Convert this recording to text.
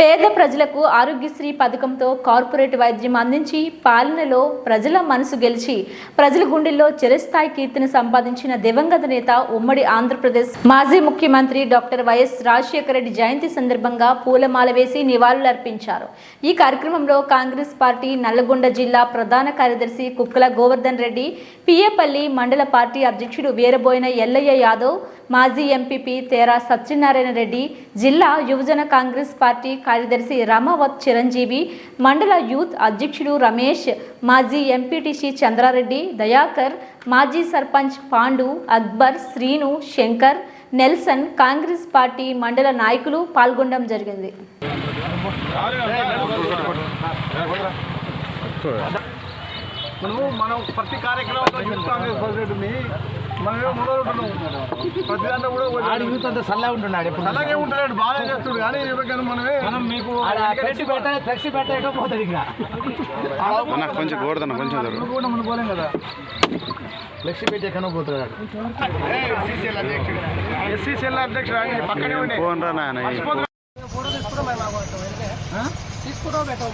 పేద ప్రజలకు ఆరోగ్యశ్రీ పథకంతో కార్పొరేట్ వైద్యం అందించి పాలనలో ప్రజల మనసు గెలిచి ప్రజల గుండెల్లో చిరస్థాయి కీర్తిని సంపాదించిన దివంగత నేత ఉమ్మడి ఆంధ్రప్రదేశ్ మాజీ ముఖ్యమంత్రి డాక్టర్ వైఎస్ రాజశేఖర రెడ్డి జయంతి సందర్భంగా పూలమాల వేసి నివాళులర్పించారు. ఈ కార్యక్రమంలో కాంగ్రెస్ పార్టీ నల్లగొండ జిల్లా ప్రధాన కార్యదర్శి కుక్కల గోవర్ధన్ రెడ్డి పియ్యపల్లి మండల పార్టీ అధ్యక్షుడు వీరబోయిన ఎల్లయ్య యాదవ్ మాజీ ఎంపీపీ తేరా సత్యనారాయణ రెడ్డి జిల్లా యువజన కాంగ్రెస్ పార్టీ కార్యదర్శి రామావత్ చిరంజీవి మండల యూత్ అధ్యక్షుడు రమేష్ మాజీ ఎంపీటీసీ చంద్రారెడ్డి దయాకర్ మాజీ సర్పంచ్ పాండు అక్బర్ శ్రీను శంకర్ నెల్సన్ కాంగ్రెస్ పార్టీ మండల నాయకులు పాల్గొనడం జరిగింది. మనము మనం ప్రతి కార్యక్రమంలో యూత్ కాంగ్రెస్ ప్రెసిడెంట్ని యూత్ అంతా సల్లగా ఉంటున్నాడు ఎప్పుడు. అలాగే ఉంటాడు బాగా చేస్తుడు. కానీ ఎవరికైనా మనమే మనం మీకు ఫ్లెక్సీ పెట్ట ఫ్లెక్సీ పెట్టకపోతుంది ఇంకా. కొంచెం గోడదన్న కొంచెం. కూడా మనం పోలేం కదా. ఫ్లెక్సీ పెట్టి ఎక్కడ పోతున్నాడు ఎస్సీ సెల్ అధ్యక్షుడు. పక్కనే ఉండే. ఫోన్ రా నాయన తీసుకుంటాం పెట్టావు